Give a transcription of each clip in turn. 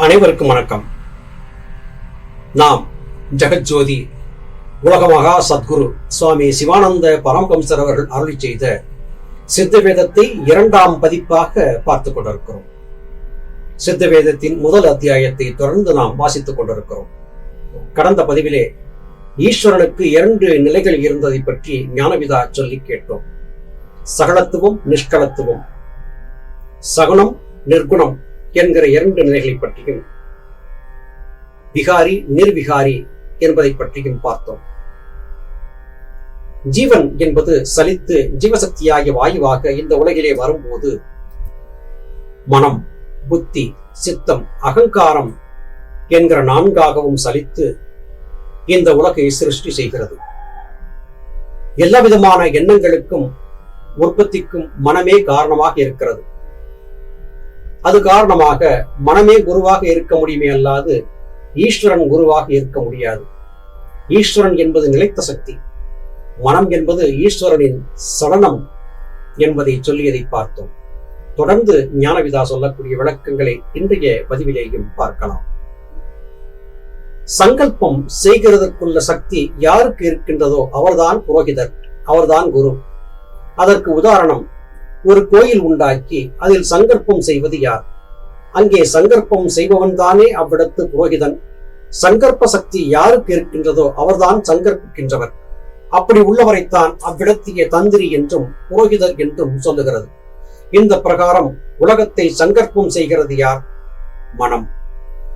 அனைவருக்கும் வணக்கம். நாம் ஜெகஜோதி உலக மகா சத்குரு சுவாமி சிவானந்த பரமஹம்சர் அவர்கள் அருளி செய்த சித்த வேதத்தை இரண்டாம் பதிப்பாக பார்த்துக் கொண்டிருக்கிறோம். சித்த வேதத்தின் முதல் அத்தியாயத்தை தொடர்ந்து நாம் வாசித்துக் கொண்டிருக்கிறோம். கடந்த பதிவிலே ஈஸ்வரனுக்கு இரண்டு நிலைகள் இருந்ததை பற்றி ஞானவிதா சொல்லி கேட்டோம். சகலத்துவம் நிஷ்கலத்துவம். சகுணம் நிர்குணம். என்கிற இரண்டு நிலைகளை பற்றியும் விகாரி நிர்விகாரி என்பதை பற்றியும் பார்த்தோம். ஜீவன் என்பது சலித்து ஜீவசக்தியாகிய வாயுவாக இந்த உலகிலே வரும்போது மனம் புத்தி சித்தம் அகங்காரம் என்கிற நான்காகவும் சலித்து இந்த உலகை சிருஷ்டி செய்கிறது. எல்லா விதமான எண்ணங்களுக்கும் உற்பத்திக்கும் மனமே காரணமாக இருக்கிறது. அது காரணமாக மனமே குருவாக இருக்க முடியுமே அல்லாது ஈஸ்வரன் குருவாக இருக்க முடியாது. ஈஸ்வரன் என்பது நிலைத்த சக்தி. மனம் என்பது ஈஸ்வரனின் சடனம் என்பதை சொல்லியதை பார்த்தோம். தொடர்ந்து ஞானவிதா சொல்லக்கூடிய விளக்கங்களை இன்றைய பதிவிலேயும் பார்க்கலாம். சங்கல்பம் செய்கிறதற்குள்ள சக்தி யாருக்கு இருக்கின்றதோ அவர்தான் புரோகிதர் அவர்தான் குரு. அதற்கு உதாரணம் ஒரு கோயில் உண்டாக்கி அதில் சங்கற்பம் செய்வது யார்? அங்கே சங்கற்பம் செய்பவன் தானே அவ்விடத்து புரோகிதன். சங்கற்ப சக்தி யாருக்கு இருக்கின்றதோ அவர்தான் சங்கற்பிக்கின்றவர் அப்படி உள்ளவரைத்தான் அவ்விடத்திய தந்திரி என்றும் புரோகிதர் என்றும் சொல்லுகிறது. இந்த பிரகாரம் உலகத்தை சங்கற்பம் செய்கிறது யார்? மனம்.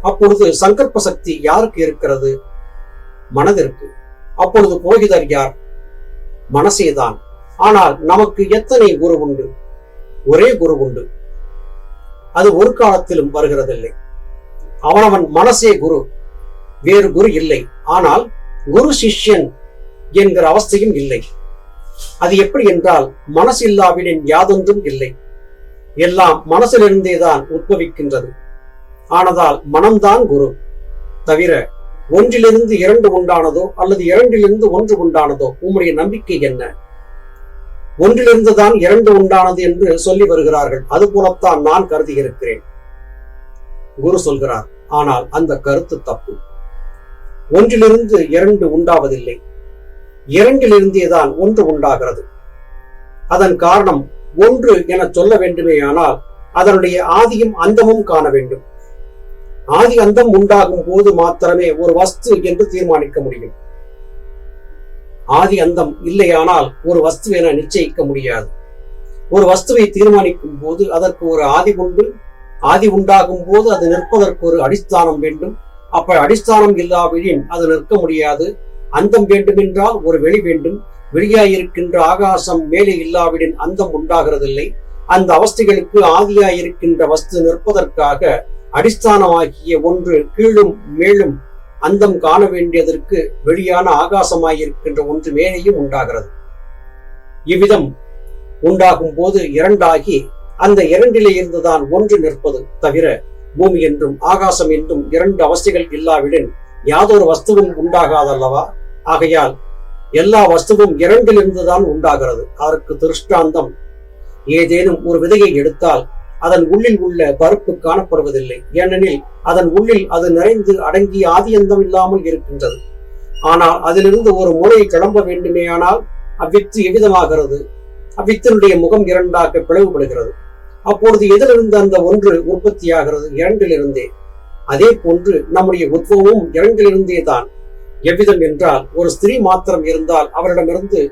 அப்பொழுது சங்கற்ப சக்தி யாருக்கு இருக்கிறது? மனதிற்கு. அப்பொழுது புரோகிதர் யார்? மனசேதான். ஆனால் நமக்கு எத்தனை குரு உண்டு? ஒரே குரு உண்டு. அது ஒரு காலத்திலும் வருகிறதில்லை. அவனவன் மனசே குரு வேறு குரு இல்லை. ஆனால் குரு சிஷ்யன் என்கிற அவஸ்தையும் இல்லை. அது எப்படி என்றால் மனசில்லாவிடன் யாதொன்றும் இல்லை. எல்லாம் மனசிலிருந்தேதான் உற்பவிக்கின்றது ஆனதால் மனம்தான் குரு. தவிர ஒன்றிலிருந்து இரண்டு உண்டானதோ அல்லது இரண்டிலிருந்து ஒன்று உண்டானதோ உம்முடைய நம்பிக்கை என்ன? ஒன்றிலிருந்துதான் இரண்டு உண்டானது என்று சொல்லி வருகிறார்கள். அது போலத்தான் நான் கருதி இருக்கிறேன். குரு சொல்கிறார் ஆனால் அந்த கருத்து தப்பு. ஒன்றிலிருந்து இரண்டு உண்டாவதில்லை. இரண்டிலிருந்தேதான் ஒன்று உண்டாகிறது. அதன் காரணம் ஒன்று என சொல்ல வேண்டுமேயானால் அதனுடைய ஆதியும் அந்தமும் காண வேண்டும். ஆதி அந்தம் உண்டாகும் போது மாத்திரமே ஒரு வஸ்து என்று தீர்மானிக்க முடியும். ஆதி அந்தம் இல்லையானால் ஒரு வஸ்து என நிச்சயிக்க முடியாது. ஒரு வஸ்துவை தீர்மானிக்கும் போது அதற்கு ஒரு ஆதி உண்டு. ஆதி உண்டாகும் போது அது நிற்பதற்கு ஒரு அடிஸ்தானம் வேண்டும். அப்ப அடிஸ்தானம் இல்லாவிடின் அது நிற்க முடியாது. அந்தம் வேண்டுமென்றால் ஒரு வெளி வேண்டும். வெளியாயிருக்கின்ற ஆகாசம் மேலே இல்லாவிடின் அந்தம் உண்டாகிறதில்லை. அந்த அவஸ்தைகளுக்கு ஆதியாயிருக்கின்ற வஸ்து நிற்பதற்காக அடிஸ்தானமாகிய ஒன்று கீழும் மேலும் அந்தம் காண வேண்டியதற்கு வெளியான ஆகாசமாயிருக்கின்ற ஒன்று மேலேயும் உண்டாகிறது. இவ்விதம் உண்டாகும் போது இரண்டாகி அந்த இரண்டிலே இருந்துதான் ஒன்று நிற்பது தவிர பூமி என்றும் ஆகாசம் என்றும் இரண்டு அவஸ்தைகள் இல்லாவிடன் யாதொரு வஸ்துவும் உண்டாகாதல்லவா? ஆகையால் எல்லா வஸ்துவும் இரண்டிலிருந்துதான் உண்டாகிறது. அதற்கு திருஷ்டாந்தம் ஏதேனும் ஒரு விதையை எடுத்தால் அதன் உள்ளில் உள்ள பருப்பு காணப்படுவதில்லை. ஏனெனில் அதன் உள்ளில் அது நிறைந்து அடங்கி ஆதியந்தம் இல்லாமல் இருக்கின்றது. ஆனால் அதிலிருந்து ஒரு முறை கிளம்ப வேண்டுமேயானால் அவ்வித்து எவ்விதமாகிறது? அவ்வித்தினுடைய முகம் இரண்டாக பிளவுபடுகிறது. அப்பொழுது எதிலிருந்து அந்த ஒன்று உற்பத்தியாகிறது? இரண்டிலிருந்தே. அதே போன்று நம்முடைய உத்வமும் இரண்டிலிருந்தே தான். எவ்விதம் என்றால் ஒரு ஸ்திரீ மாத்திரம் இருந்தால் அவரிடமிருந்து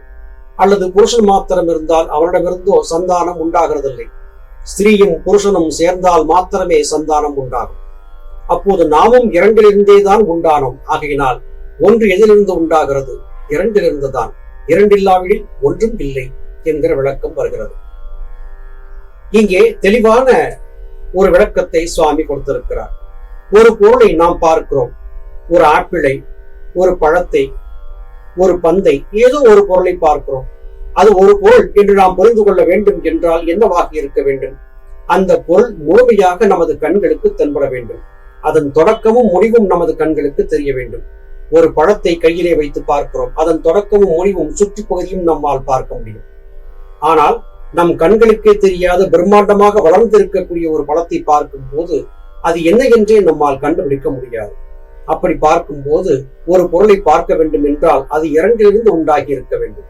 அல்லது புருஷன் மாத்திரம் இருந்தால் அவரிடமிருந்தோ சந்தானம் உண்டாகிறதில்லை. ஸ்திரீயும் புருஷனும் சேர்ந்தால் மாத்திரமே சந்தானம் உண்டாகும். அப்போது நாமும் இரண்டிலிருந்தே தான் உண்டானோம். ஆகையினால் ஒன்று எதிலிருந்து உண்டாகிறது இரண்டிலிருந்து தான் இரண்டில்லாவிடில் ஒன்றும் இல்லை என்கிற விளக்கம் வருகிறது. இங்கே தெளிவான ஒரு விளக்கத்தை சுவாமி கொடுத்திருக்கிறார். ஒரு பொருளை நாம் பார்க்கிறோம். ஒரு ஆப்பிளை ஒரு பழத்தை ஒரு பந்தை ஏதோ ஒரு பொருளை பார்க்கிறோம். அது ஒரு பொருள் என்று நாம் புரிந்து கொள்ள வேண்டும் என்றால் என்னவாக இருக்க வேண்டும்? அந்த பொருள் முழுமையாக நமது கண்களுக்கு தென்பட வேண்டும். அதன் தொடக்கமும் முடிவும் நமது கண்களுக்கு தெரிய வேண்டும். ஒரு பழத்தை கையிலே வைத்து பார்க்கிறோம். அதன் தொடக்கமும் முடிவும் சுற்றுப்பகுதியும் நம்மால் பார்க்க முடியும். ஆனால் நம் கண்களுக்கே தெரியாத பிரம்மாண்டமாக வளர்ந்திருக்கக்கூடிய ஒரு பழத்தை பார்க்கும் போது அது என்ன என்றே நம்மால் கண்டுபிடிக்க முடியாது. அப்படி பார்க்கும் போது ஒரு பொருளை பார்க்க வேண்டும் என்றால் அது இரண்டிலிருந்து உண்டாகி இருக்க வேண்டும்.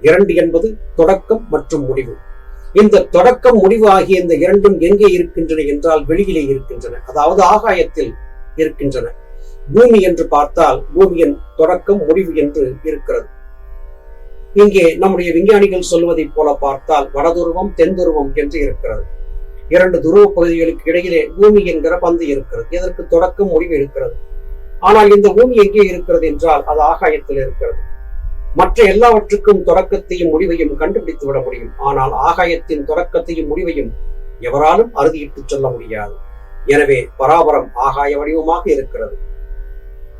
இரண்டு என்பது தொடக்கம் மற்றும் முடிவு. இந்த தொடக்கம் முடிவு ஆகிய இந்த இரண்டும் எங்கே இருக்கின்றன என்றால் வெளியிலே இருக்கின்றன அதாவது ஆகாயத்தில் இருக்கின்றன. பூமி என்று பார்த்தால் பூமியின் தொடக்கம் முடிவு என்று இருக்கிறது. இங்கே நம்முடைய விஞ்ஞானிகள் சொல்வதைப் போல பார்த்தால் வடதுருவம் தென்துருவம் என்று இருக்கிறது. இரண்டு துருவ பகுதிகளுக்கு இடையிலே பூமி என்கிற பந்து இருக்கிறது. இதற்கு தொடக்கம் முடிவு இருக்கிறது. ஆனால் இந்த பூமி எங்கே இருக்கிறது என்றால் அது ஆகாயத்தில் இருக்கிறது. மற்ற எல்லாவற்றுக்கும் தொடக்கத்தையும் முடிவையும் கண்டுபிடித்து விட முடியும். ஆனால் ஆகாயத்தின் தொடக்கத்தையும் முடிவையும் எவராலும் அறுதியிட்டு சொல்ல முடியாது. எனவே பராபரம் ஆகாய வடிவமாக இருக்கிறது.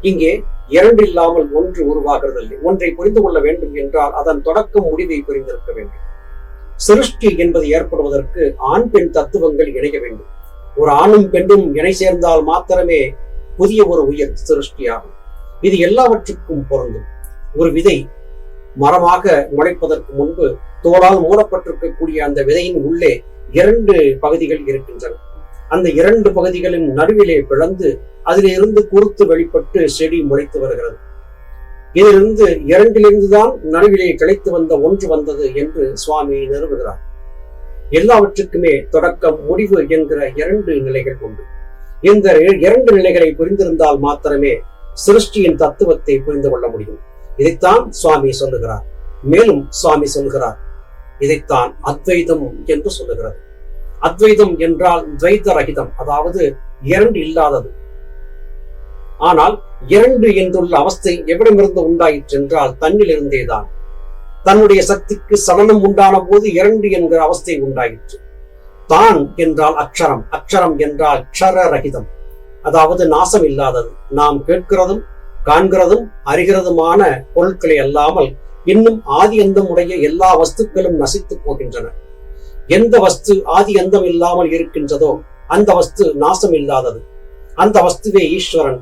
இங்கே இரண்டு இல்லாமல் ஒன்று உருவாகிறதில்லை. ஒன்றை புரிந்து கொள்ள வேண்டும் என்றால் அதன் தொடக்கம் முடிவை புரிந்திருக்க வேண்டும். சிருஷ்டி என்பது ஏற்படுவதற்கு ஆண் பெண் தத்துவங்கள் இணைய வேண்டும். ஒரு ஆணும் பெண்ணும் இணை சேர்ந்தால் மாத்திரமே புதிய ஒரு உயிர் சிருஷ்டியாகும். இது எல்லாவற்றுக்கும் பொருந்தும். ஒரு விதை மரமாக முளைப்பதற்கு முன்பு தோளால் மூடப்பட்டிருக்கக்கூடிய அந்த விதையின் உள்ளே இரண்டு பகுதிகள் இருக்கின்றன. அந்த இரண்டு பகுதிகளின் நடுவிலே பிளந்து அதிலிருந்து குறுத்து வெளிப்பட்டு செடி முளைத்து வருகிறது. இதிலிருந்து இரண்டிலிருந்துதான் நடுவிலே கிளைத்து வந்த ஒன்று வந்தது என்று சுவாமி நிறுவுகிறார். எல்லாவற்றுக்குமே தொடக்கம் முடிவு என்கிற இரண்டு நிலைகள் உண்டு. இந்த இரண்டு நிலைகளை புரிந்திருந்தால் மாத்திரமே சிருஷ்டியின் தத்துவத்தை புரிந்து கொள்ள முடியும். இதைத்தான் சுவாமி சொல்லுகிறார். மேலும் சுவாமி சொல்கிறார் இதைத்தான் அத்வைதம் என்று சொல்லுகிறது. அத்வைதம் என்றால் துவைத ரகிதம் அதாவது இரண்டு இல்லாதது. ஆனால் இரண்டு என்றுள்ள அவஸ்தை எவ்விடமிருந்து உண்டாயிற்று என்றால் தன்னிலிருந்தேதான். தன்னுடைய சக்திக்கு சலனம் உண்டான போது இரண்டு என்கிற அவஸ்தை உண்டாயிற்று. தான் என்றால் அக்ஷரம் அக்ஷரம் என்றால் க்ஷர ரகிதம் அதாவது நாசம் இல்லாதது. நாம் கேட்கிறதும் காண்கிறதும் அறிகிறதுமான பொருட்களை அல்லாமல் இன்னும் ஆதி அந்தம் உடைய எல்லா வஸ்துக்களும் நசித்து போகின்றன. எந்த வஸ்து ஆதி அந்தம் இல்லாமல் இருக்கின்றதோ அந்த வஸ்து நாசம் இல்லாதது. அந்த வஸ்துவே ஈஸ்வரன்.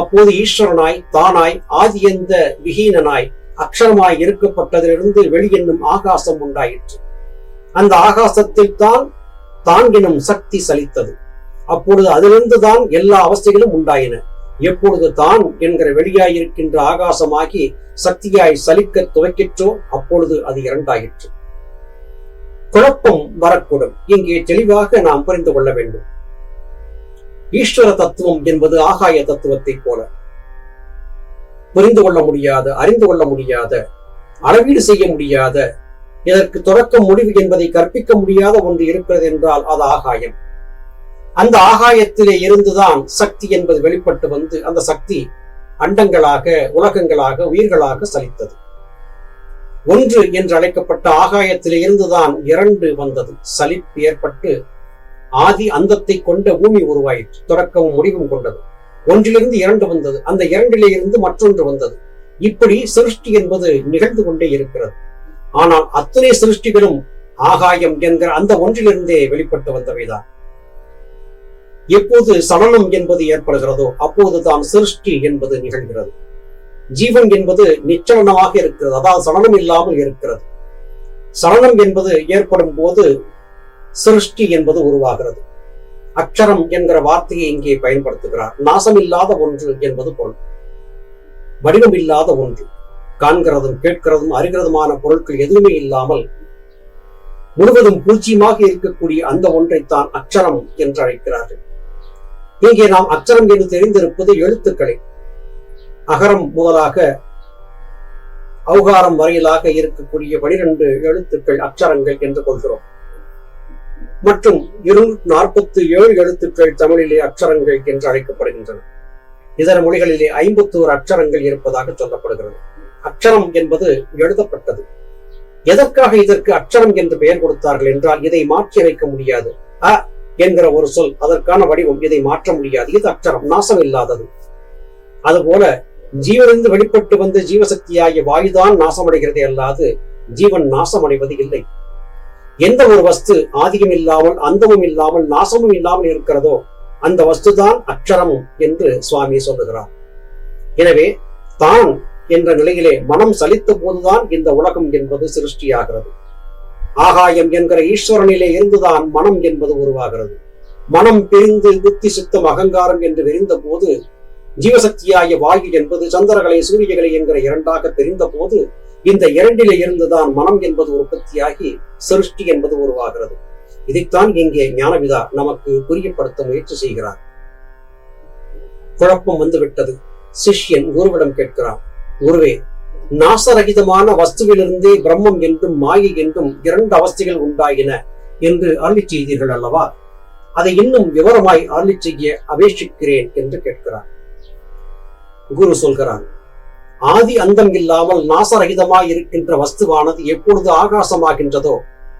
அப்போது ஈஸ்வரனாய் தானாய் ஆதி எந்த விஹீனனாய் அக்ஷரமாய் இருக்கப்பட்டதிலிருந்து வெளியென்னும் ஆகாசம் உண்டாயிற்று. அந்த ஆகாசத்தில் தான் தான் எனும் சக்தி சலித்தது. அப்பொழுது அதிலிருந்து தான் எல்லா அவஸ்தைகளும் உண்டாயின. எப்பொழுது தான் என்கிற வெளியாயிருக்கின்ற ஆகாசமாகி சக்தியாய் சலிக்க துவக்கிற்றோ அப்பொழுது அது இரண்டாயிற்று. குழப்பம் வரக்கூடும். இங்கே தெளிவாக நாம் புரிந்து கொள்ள வேண்டும். ஈஸ்வர தத்துவம் என்பது ஆகாய தத்துவத்தை போல. புரிந்து கொள்ள முடியாத அறிந்து கொள்ள முடியாத அளவீடு செய்ய முடியாத இதற்கு தொடக்கம் முடிவு என்பதை கற்பிக்க முடியாத ஒன்று இருக்கிறது என்றால் அது ஆகாயம். அந்த ஆகாயத்திலே இருந்துதான் சக்தி என்பது வெளிப்பட்டு வந்து அந்த சக்தி அண்டங்களாக உலகங்களாக உயிர்களாக சலித்தது. ஒன்று என்று அழைக்கப்பட்ட ஆகாயத்திலே இருந்துதான் இரண்டு வந்தது. சலிப்பு ஏற்பட்டு ஆதி அந்தத்தை கொண்ட பூமி உருவாயிற்று. தொடக்கமும் முடிவும் கொண்டது. ஒன்றிலிருந்து இரண்டு வந்தது. அந்த இரண்டிலே இருந்து மற்றொன்று வந்தது. இப்படி சிருஷ்டி என்பது நிகழ்ந்து கொண்டே இருக்கிறது. ஆனால் அத்தனை சிருஷ்டிகளும் ஆகாயம் என்கிற அந்த ஒன்றிலிருந்தே வெளிப்பட்டு வந்தவைதான். எப்போது சலனம் என்பது ஏற்படுகிறதோ அப்போதுதான் சிருஷ்டி என்பது நிகழ்கிறது. ஜீவன் என்பது நிச்சலனமாக இருக்கிறது. அதாவது சலனம் இல்லாமல் இருக்கிறது. சலனம் என்பது ஏற்படும் போது சிருஷ்டி என்பது உருவாகிறது. அக்ஷரம் என்கிற வார்த்தையை இங்கே பயன்படுத்துகிறார். நாசமில்லாத ஒன்று என்பது பொருள். வடிவம் இல்லாத ஒன்று. காண்கிறதும் கேட்கிறதும் அறிகிறதுமான பொருட்கள் எதுவுமே இல்லாமல் முழுவதும் பூச்சியமாக இருக்கக்கூடிய அந்த ஒன்றைத்தான் அக்ஷரம் என்று அழைக்கிறார்கள். இங்கே நாம் அச்சரம் என்று தெரிந்திருப்பது எழுத்துக்களை. அகரம் முதலாக அவுகாரம் வரையிலாக இருக்கக்கூடிய பனிரெண்டு எழுத்துக்கள் அச்சரங்கள் என்று கொள்கிறோம். மற்றும் இருநூற்றி நாற்பத்தி ஏழு எழுத்துக்கள் தமிழிலே அச்சரங்கள் என்று அழைக்கப்படுகின்றன. இதர மொழிகளிலே ஐம்பத்தோரு அச்சரங்கள் இருப்பதாக சொல்லப்படுகிறது. அச்சரம் என்பது எழுதப்பட்டது. எதற்காக இதற்கு அச்சரம் என்று பெயர் கொடுத்தார்கள் என்றால் இதை மாற்றி அமைக்க முடியாது. அ என்கிற ஒரு சொல். அதற்கான வடிவம் இதை மாற்ற முடியாது. இது அக்ஷரம். நாசம் இல்லாதது அதுபோல ஜீவனிருந்து வெளிப்பட்டு வந்த ஜீவசக்தியாகிய வாயுதான் நாசமடைகிறது அல்லாது ஜீவன் நாசமடைவது இல்லை. எந்த ஒரு வஸ்து ஆதியம் இல்லாமல் அந்தமும் இல்லாமல் நாசமும் இல்லாமல் இருக்கிறதோ அந்த வஸ்துதான் அக்ஷரம் என்று சுவாமி சொல்லுகிறார். எனவே தான் என்ற நிலையிலே மனம் சலித்த போதுதான் இந்த உலகம் என்பது சிருஷ்டியாகிறது. ஆகாயம் என்கிற ஈஸ்வரனிலே இருந்துதான் மனம் என்பது உருவாகிறது. மனம் பிரிந்து புத்தி சித்தம் அகங்காரம் என்று விரிந்த போது ஜீவசக்தியாய வாயு என்பது சந்திரகலை சூரியகலை என்கிற இரண்டாக பிரிந்த போது இந்த இரண்டிலே இருந்துதான் மனம் என்பது உற்பத்தியாகி சிருஷ்டி என்பது உருவாகிறது. இதைத்தான் இங்கே ஞானவிதா நமக்கு புரியப்படுத்த முயற்சி செய்கிறார். குழப்பம் வந்துவிட்டது. சிஷ்யன் குருவிடம் கேட்கிறான். குருவே நாசரகிதமான வஸ்துவிலிருந்தே பிரம்மம் என்றும் மாயை என்றும் இரண்டு அவஸ்தைகள் உண்டாயின என்று அருளி செய்தீர்கள் அல்லவா? அதை இன்னும் விவரமாய் அருளி செய்ய அபேட்சிக்கிறேன் என்று கேட்கிறார். குரு சொல்கிறார் ஆதி அந்தம் இல்லாமல் நாசரகிதமாய் இருக்கின்ற வஸ்துவானது எப்பொழுது ஆகாசமாகின்றதோ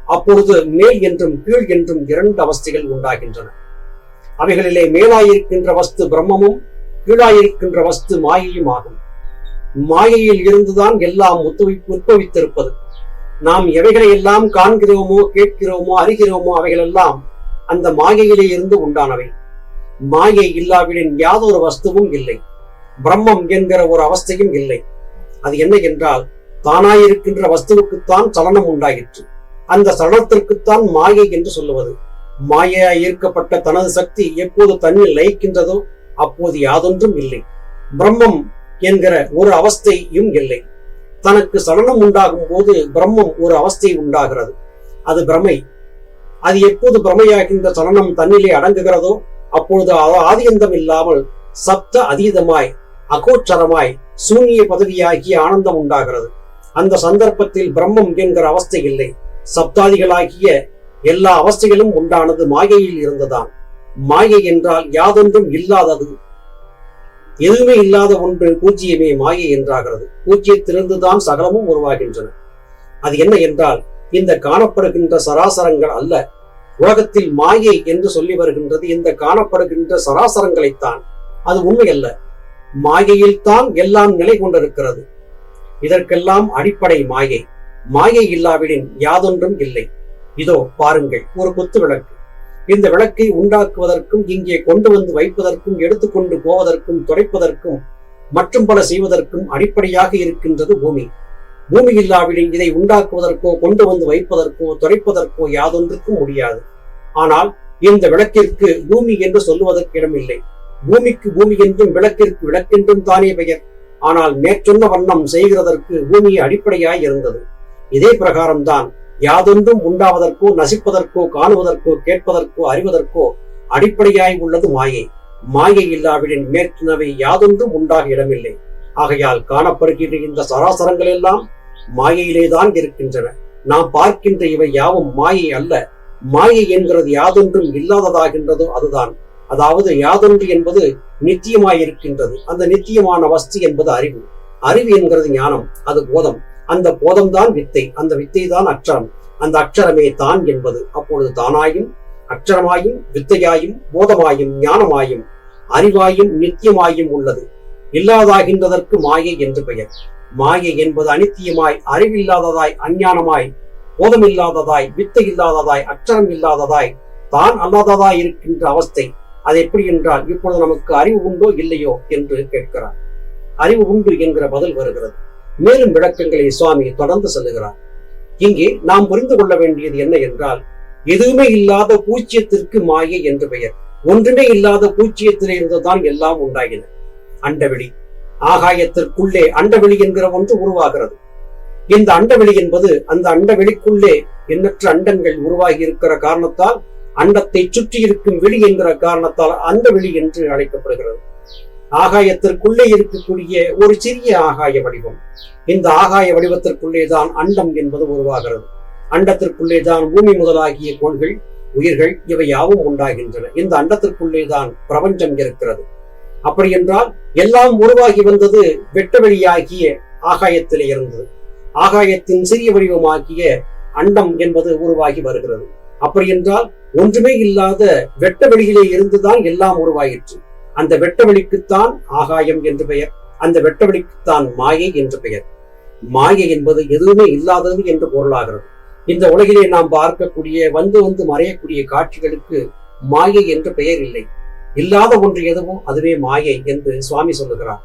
அப்பொழுது மேல் என்றும் கீழ் என்றும் இரண்டு அவஸ்தைகள் உண்டாகின்றன. அவைகளிலே மேலாயிருக்கின்ற வஸ்து பிரம்மமும் கீழாயிருக்கின்ற வஸ்து மாயையும் ஆகும். மாயையில் இருந்துதான் எல்லாம் உத்துவி உற்பவித்திருப்பது நாம் எவைகளை எல்லாம் காண்கிறோமோ கேட்கிறோமோ அறிகிறோமோ அவைகளெல்லாம் அந்த மாயையிலே இருந்து உண்டானவை. மாயை இல்லாவிடின் யாதொரு வஸ்துவும் இல்லை. பிரம்மம் என்கிற ஒரு அவஸ்தையும் இல்லை. அது என்ன என்றால் தானாயிருக்கின்ற வஸ்துவுக்குத்தான் சலனம் உண்டாயிற்று. அந்த சலனத்திற்குத்தான் மாயை என்று சொல்லுவது. மாயையாய் ஈர்க்கப்பட்ட தனது சக்தி எப்போது தன்னில் லயிக்கின்றதோ அப்போது யாதொன்றும் இல்லை. பிரம்மம் என்கிற ஒரு அவஸ்தையும் இல்லை. தனக்கு சலனம் உண்டாகும் போது பிரம்மம் ஒரு அவஸ்தை உண்டாகிறது. அது பிரமை. அது எப்போது பிரமையாகின்ற சலனம் தன்னிலே அடங்குகிறதோ அப்பொழுது ஆதியந்தம் இல்லாமல் சப்த அதீதமாய் அகோச்சரமாய் சூன்ய பதவியாகிய ஆனந்தம் உண்டாகிறது. அந்த சந்தர்ப்பத்தில் பிரம்மம் என்கிற அவஸ்தை இல்லை. சப்தாதிகளாகிய எல்லா அவஸ்தைகளும் உண்டானது மாயையில் இருந்ததான் மாயை என்றால் யாதொன்றும் இல்லாதது. எதுவுமே இல்லாத ஒன்று பூஜ்ஜியமே மாயை என்றாகிறது. பூஜ்ஜியத்திலிருந்துதான் சகலமும் உருவாகின்றன. அது என்ன என்றால் இந்த காணப்படுகின்ற சராசரங்கள் அல்ல. உலகத்தில் மாயை என்று சொல்லி வருகின்றது. இந்த காணப்படுகின்ற சராசரங்களைத்தான். அது உண்மையல்ல. மாயையில் தான் எல்லாம் நிலை கொண்டிருக்கிறது. இதற்கெல்லாம் அடிப்படை மாயை. மாயை இல்லாவிடின் யாதொன்றும் இல்லை. இதோ பாருங்கள் ஒரு குத்து விளக்கு இந்த விளக்கை உண்டாக்குவதற்கும் இங்கே கொண்டு வந்து வைப்பதற்கும் எடுத்துக்கொண்டு போவதற்கும் துடைப்பதற்கும் மற்றும் பல செய்வதற்கும் அடிப்படையாக இருக்கின்றது பூமி. பூமி இல்லாவிடில் இதை உண்டாக்குவதற்கோ கொண்டு வந்து வைப்பதற்கோ துடைப்பதற்கோ யாதொன்றுக்கும் முடியாது. ஆனால் இந்த விளக்கிற்கு பூமி என்று சொல்லுவதற்கு இடமில்லை. பூமிக்கு பூமி என்றும் விளக்கிற்கு விளக்கென்றும் தானே பெயர். ஆனால் மேற்சொன்ன வண்ணம் செய்கிறதற்கு பூமி அடிப்படையாய் இருந்தது. இதே பிரகாரம்தான் யாதொன்றும் உண்டாவதற்கோ நசிப்பதற்கோ காணுவதற்கோ கேட்பதற்கோ அறிவதற்கோ அடிப்படையாய் உள்ளது மாயை. மாயை இல்லாவிடின் மேற்கினவை யாதொன்றும் உண்டாக இடமில்லை. ஆகையால் காணப்படுகின்ற இந்த சராசரங்கள் எல்லாம் மாயையிலேதான் இருக்கின்றன. நாம் பார்க்கின்ற இவை யாவும் மாயை அல்ல. மாயை என்கிறது யாதொன்றும் இல்லாததாகின்றதோ அதுதான். அதாவது யாதொன்று என்பது நித்தியமாயிருக்கின்றது. அந்த நித்தியமான வஸ்து என்பது அறிவு. அறிவு என்கிறது ஞானம். அது போதம். அந்த போதம்தான் வித்தை அந்த வித்தை தான் அச்சரம் அந்த அக்ஷரமே தான் என்பது. அப்பொழுது தானாயும் அக்ஷரமாயும் வித்தையாயும் போதமாயும் ஞானமாயும் அறிவாயும் நித்தியமாயும் உள்ளது. இல்லாதாகின்றதற்கு மாயை என்று பெயர். மாயை என்பது அனித்தியமாய் அறிவில்லாததாய் அஞ்ஞானமாய் போதமில்லாததாய் வித்தை இல்லாததாய் அச்சரம் இல்லாததாய் தான் அல்லாததாய் இருக்கின்ற அவஸ்தை. அது எப்படி என்றால் இப்பொழுது நமக்கு அறிவு உண்டோ இல்லையோ என்று கேட்கிறார். அறிவு உண்டு என்கிற பதில் வருகிறது. மேலும் விளக்கங்களை சுவாமி தொடர்ந்து செல்லுகிறார். இங்கே நாம் புரிந்து கொள்ள வேண்டியது என்ன என்றால் எதுவுமே இல்லாத பூச்சியத்திற்கு மாயை என்று பெயர். ஒன்றுமே இல்லாத பூச்சியத்திலிருந்துதான் எல்லாம் உண்டாகின அண்டவெளி. ஆகாயத்திற்குள்ளே அண்டவெளி என்கிற ஒன்று உருவாகிறது. இந்த அண்டவெளி என்பது அந்த அண்டவெளிக்குள்ளே எண்ணற்ற அண்டங்கள் உருவாகி இருக்கிற காரணத்தால் அண்டத்தை சுற்றி இருக்கும் வெளி என்கிற காரணத்தால் அந்த வெளி என்று அழைக்கப்படுகிறது. ஆகாயத்திற்குள்ளே இருக்கக்கூடிய ஒரு சிறிய ஆகாய வடிவம். இந்த ஆகாய வடிவத்திற்குள்ளே தான் அண்டம் என்பது உருவாகிறது. அண்டத்திற்குள்ளே தான் பூமி முதலாகிய கோள்கள் உயிர்கள் இவை யாவும் உண்டாகின்றன. இந்த அண்டத்திற்குள்ளே தான் பிரபஞ்சம் இருக்கிறது. அப்படி என்றால் எல்லாம் உருவாகி வந்தது வெட்ட வெளியாகிய ஆகாயத்திலே இருந்தது. ஆகாயத்தின் சிறிய வடிவமாகிய அண்டம் என்பது உருவாகி வருகிறது. அப்படி என்றால் ஒன்றுமே இல்லாத வெட்ட வெளியிலே இருந்துதான் எல்லாம் உருவாயிற்று. அந்த வெட்ட வெளிக்குத்தான் ஆகாயம் என்று பெயர். அந்த வெட்டவெளிக்குத்தான் மாயை என்று பெயர். மாயை என்பது எதுவுமே இல்லாதது என்று பொருளாகிறது. இந்த உலகிலே நாம் பார்க்கக்கூடிய வந்து வந்து மறையக்கூடிய காட்சிகளுக்கு மாயை என்று பெயர் இல்லை. இல்லாத ஒன்று எதுவும் அதுவே மாயை என்று சுவாமி சொல்லுகிறார்.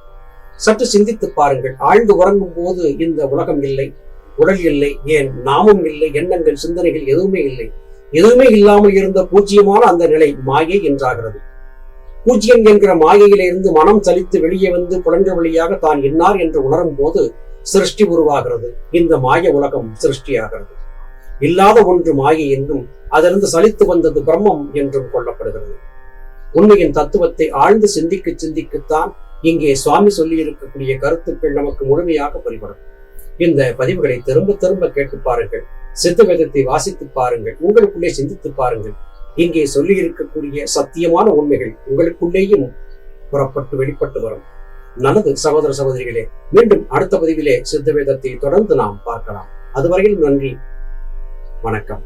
சற்று சிந்தித்து பாருங்கள். ஆழ்ந்து உறங்கும் போது இந்த உலகம் இல்லை உடல் இல்லை ஏன் நாமும் இல்லை எண்ணங்கள் சிந்தனைகள் எதுவுமே இல்லை. எதுவுமே இல்லாமல் இருந்த பூஜ்ஜியமான அந்த நிலை மாயை என்றாகிறது. பூஜ்யம் என்கிற மாயையிலிருந்து மனம் சலித்து வெளியே வந்து புலன்கள் வழியாக தான் என்னார் என்று உணரும் போது சிருஷ்டி உருவாகிறது. இந்த மாய உலகம் சிருஷ்டியாகிறது. இல்லாத ஒன்று மாயை என்றும் அதிலிருந்து சலித்து வந்தது பிரம்மம் என்றும் கொள்ளப்படுகிறது. உண்மையின் தத்துவத்தை ஆழ்ந்து சிந்திக்க சிந்திக்கத்தான் இங்கே சுவாமி சொல்லி இருக்கக்கூடிய கருத்துக்கள் நமக்கு முழுமையாக புரிபடும். இந்த பதிவுகளை திரும்ப திரும்ப கேட்டு பாருங்கள். சித்த வேதத்தை வாசித்து பாருங்கள். உங்களுக்குள்ளே சிந்தித்து பாருங்கள். இங்கே சொல்லி இருக்கக்கூடிய சத்தியமான உண்மைகள் உங்களுக்குள்ளேயும் புறப்பட்டு வெளிப்பட்டு வரும். நல்லது சகோதர சகோதரிகளே மீண்டும் அடுத்த பதிவிலே சித்த வேதத்தை தொடர்ந்து நாம் பார்க்கலாம். அதுவரையில் நன்றி வணக்கம்.